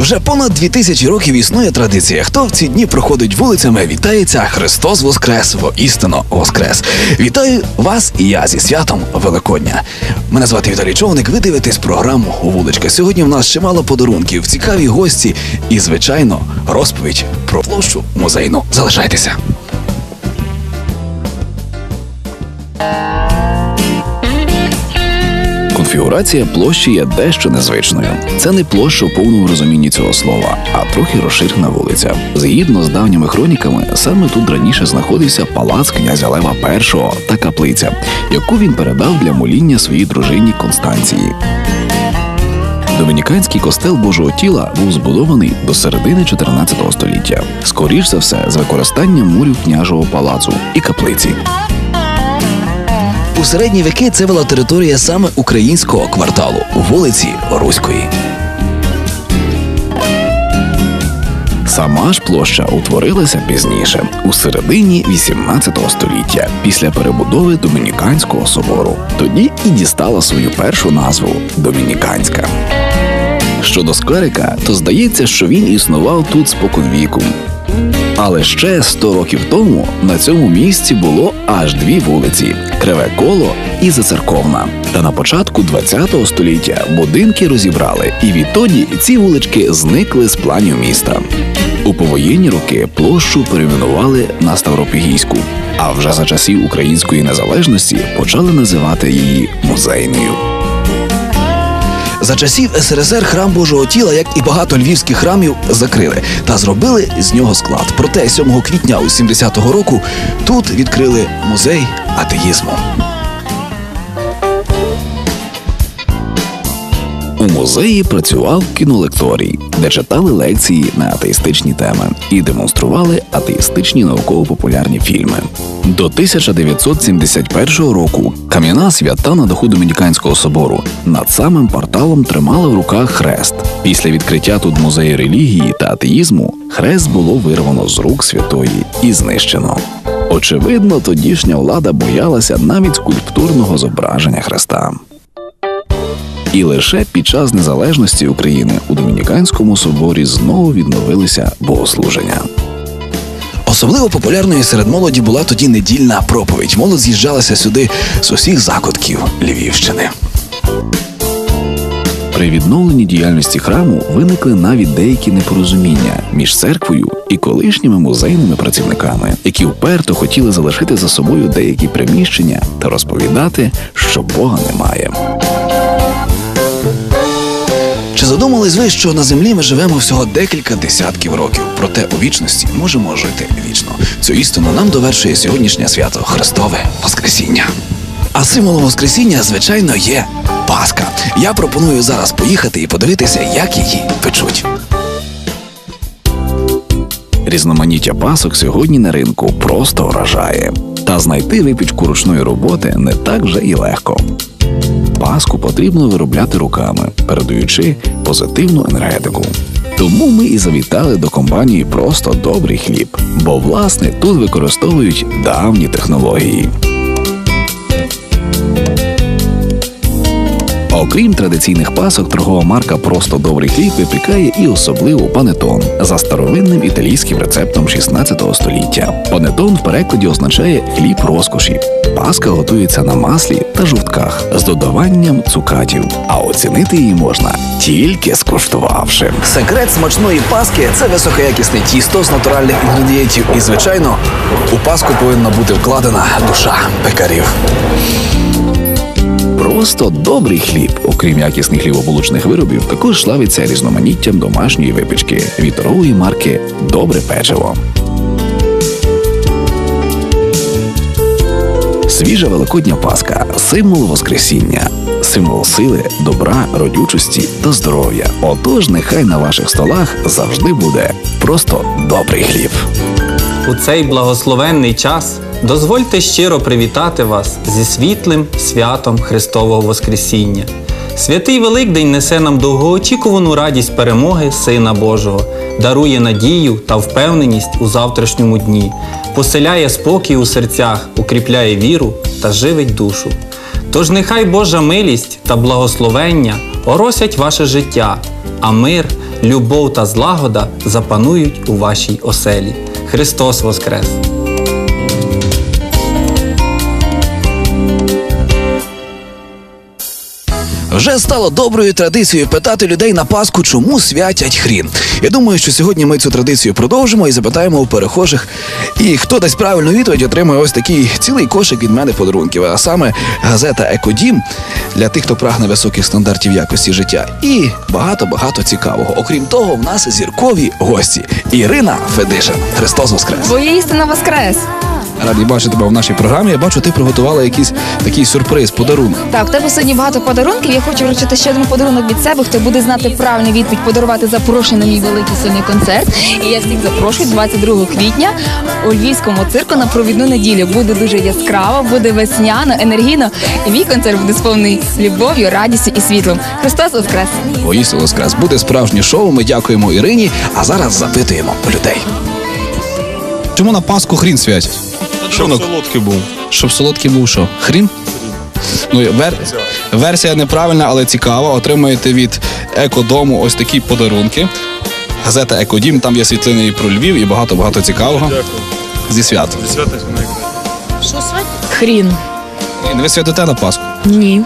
Вже понад дві тисячі років існує традиція. Хто в ці дні проходить вулицями, вітається Христос Воскрес, воістину Воскрес. Вітаю вас і я зі святом Великодня. Мене звати Віталій Човник. Ви дивитесь програму Вуличка. Сьогодні в нас чимало подарунків, цікаві гості і, звичайно, розповідь про площу музейну. Залишайтеся. Конфігурація площі є дещо незвичною. Це не площа в повному розумінні цього слова, а трохи розширена вулиця. Згідно з давніми хроніками, саме тут раніше знаходився палац князя Лева І та каплиця, яку він передав для моління своїй дружині Констанції. Домініканський костел Божого тіла був збудований до середини 14 століття, скоріш за все, з використанням мурів княжого палацу і каплиці. У середні віки це була територія саме українського кварталу вулиці Руської. Сама ж площа утворилася пізніше, у середині 18 століття, після перебудови Домініканського собору. Тоді і дістала свою першу назву Домініканська. Щодо скверика, то здається, що він існував тут споконвіку. Але ще 100 років тому на цьому місці було аж дві вулиці Криве коло і Зацерковна. Та на початку ХХ століття будинки розібрали, і відтоді ці вулички зникли з планів міста. У повоєнні роки площу перейменували на Ставропігійську, а вже за часів української незалежності почали називати її музейною. За часів СРСР храм Божого тіла, як і багато львівських храмів, закрили та зробили з нього склад. Проте 7 квітня у 70-го року тут відкрили музей атеїзму. У музеї працював кінолекторій, де читали лекції на атеїстичні теми і демонстрували атеїстичні науково-популярні фільми. До 1971 року кам'яна свята на даху Домініканського собору над самим порталом тримала в руках хрест. Після відкриття тут музею релігії та атеїзму хрест було вирвано з рук святої і знищено. Очевидно, тодішня влада боялася навіть скульптурного зображення хреста. І лише під час незалежності України у Домініканському соборі знову відновилися богослуження. Особливо популярною серед молоді була тоді недільна проповідь. Молодь з'їжджалася сюди з усіх закутків Львівщини. При відновленні діяльності храму виникли навіть деякі непорозуміння між церквою і колишніми музейними працівниками, які вперто хотіли залишити за собою деякі приміщення та розповідати, що Бога немає. Чи задумались ви, що на землі ми живемо всього декілька десятків років, проте у вічності можемо жити вічно? Цю істину нам довершує сьогоднішнє свято Христове Воскресіння. А символом Воскресіння, звичайно, є Пасха. Я пропоную зараз поїхати і подивитися, як її печуть. Різноманіття пасок сьогодні на ринку просто вражає. Та знайти випічку ручної роботи не так вже і легко. Паску потрібно виробляти руками, передаючи позитивну енергетику. Тому ми і завітали до компанії Просто добрий хліб, бо власне тут використовують давні технології. Окрім традиційних пасок, торгова марка Просто добрий хліб випікає і особливо панетон за старовинним італійським рецептом 16 століття. Панетон в перекладі означає хліб розкоші. Паска готується на маслі та жовтках з додаванням цукатів, а оцінити її можна тільки скуштувавши. Секрет смачної паски це високоякісне тісто з натуральних інгредієнтів. І, звичайно, у паску повинна бути вкладена душа пекарів. Просто добрий хліб, окрім якісних хлібобулочних виробів, також славиться різноманіттям домашньої випічки від торгової марки Добре печиво. Свіжа великодня Пасха символ Воскресіння, символ сили, добра, родючості та здоров'я. Отож, нехай на ваших столах завжди буде просто добрий хліб. У цей благословенний час дозвольте щиро привітати вас зі світлим святом Христового Воскресіння. Святий Великдень несе нам довгоочікувану радість перемоги Сина Божого, дарує надію та впевненість у завтрашньому дні, поселяє спокій у серцях, укріпляє віру та живить душу. Тож нехай Божа милість та благословення оросять ваше життя, а мир, любов та злагода запанують у вашій оселі. Христос Воскрес! Вже стало доброю традицією питати людей на Пасху, чому святять хрін. Я думаю, що сьогодні ми цю традицію продовжимо і запитаємо у перехожих. І хто дасть правильну відповідь, отримує ось такий цілий кошик від мене подарунків. А саме газета Екодім для тих, хто прагне високих стандартів якості життя. І багато-багато цікавого. Окрім того, в нас зіркові гості. Ірина Федишин. Христос Воскрес! Твоє істина воскрес. Радий бачити тебе в нашій програмі. Я бачу, ти приготувала якийсь такий сюрприз, подарунок. Так, у тебе сьогодні багато подарунків. Я хочу вручити ще один подарунок від себе. Хто буде знати правильну відповідь, подарувати запрошення на мій великий сольний концерт. І я всіх запрошую 22 квітня у львівському цирку на провідну неділю. Буде дуже яскраво, буде весняно, енергійно. І мій концерт буде сповнений любов'ю, радістю і світлом. Христос Воскрес! Воїстину Воскрес буде справжнє шоу. Ми дякуємо Ірині. А зараз запитуємо людей. Чому на Пасху хрін святять? Щоб солодкий був. Щоб солодкий був що? Хрін? Ну, вер... версія неправильна, але цікава. Отримаєте від екодому ось такі подарунки. Газета Екодім, там є світлини і про Львів, і багато-багато цікавого. Дякую. Зі святом. Свята найкраще. Хрін. І ви святите на Пасху? Ні.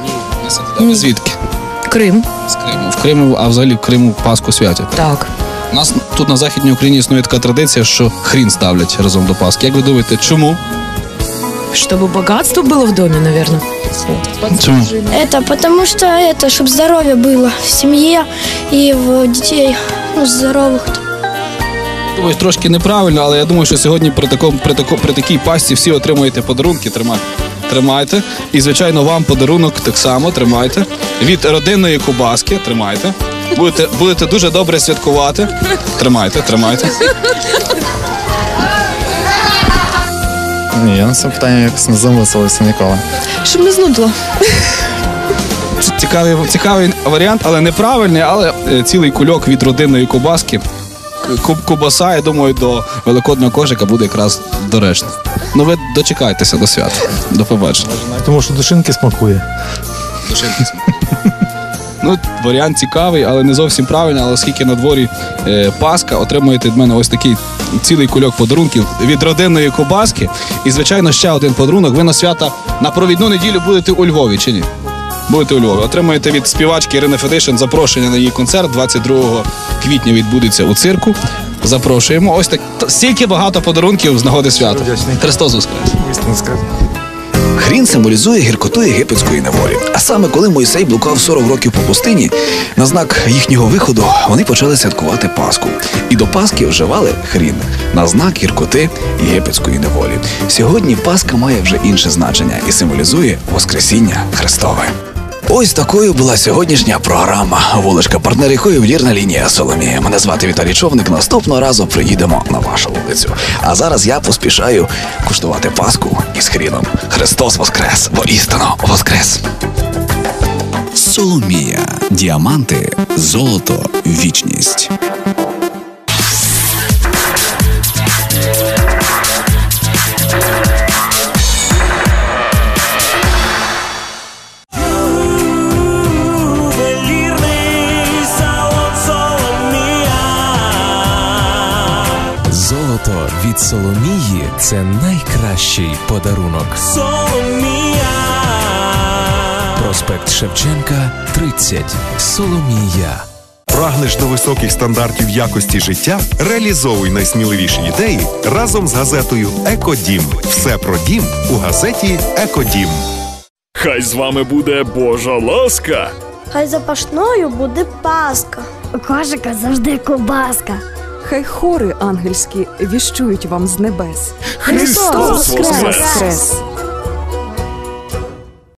Ви Звідки? Крим. З Криму. В Криму, а взагалі в Криму Пасху святять. Так. У нас тут на Західній Україні існує така традиція, що хрін ставлять разом до Пасхи. Як ви думаєте, чому? Чтобы богатство было в доме, наверное. Чому? Это потому что это, чтобы здоровье было в семье и в детей, ну, здоровых. Думаю, трошки неправильно, але я думаю, що сьогодні при такому при тако, при такій пасті всі отримуєте подарунки. Тримайте. Тримайте. І звичайно, вам подарунок так само тримайте. Від родинної кубаски тримайте. Будете, будете дуже добре святкувати. Тримайте, тримайте. Ні, я на це питання якось не замислився ніколи. Щоб не знудло. Цікавий, цікавий варіант, але неправильний, але е, цілий кульок від родинної кубаски. Куб, кубаса, я думаю, до великодного кошика буде якраз доречно. Ну ви дочекайтеся до свята. До побачення. Тому що душинки смакує. Ну, варіант цікавий, але не зовсім правильний. Але оскільки на дворі е, Пасха, отримуєте від мене ось такий цілий кульок подарунків від родинної кубаски. І, звичайно, ще один подарунок. Ви на свята на провідну неділю будете у Львові чи ні? Будете у Львові. Отримаєте від співачки Ірини Федишин запрошення на її концерт 22 квітня відбудеться у цирку. Запрошуємо. Ось так стільки багато подарунків з нагоди свята. Христос Воскрес! Хрін символізує гіркоту єгипетської неволі. А саме коли Мойсей блукав 40 років по пустині, на знак їхнього виходу вони почали святкувати Пасху. І до Пасхи вживали хрін на знак гіркоти єгипетської неволі. Сьогодні Пасха має вже інше значення і символізує Воскресіння Христове. Ось такою була сьогоднішня програма Вуличка партнер якої вірна лінія Соломія. Мене звати Віталій Човник. Наступного разу приїдемо на вашу вулицю. А зараз я поспішаю куштувати паску із хріном. Христос Воскрес! Воістину Воскрес! Соломія. Діаманти, золото, вічність. Від Соломії це найкращий подарунок. Соломія Проспект Шевченка, 30. Соломія. Прагнеш до високих стандартів якості життя? Реалізовуй найсміливіші ідеї разом з газетою Екодім. Все про дім у газеті Екодім. Хай з вами буде Божа ласка. Хай запашною буде паска. У кошика завжди кубаска. Хай хори ангельські віщують вам з небес. Христос Воскрес!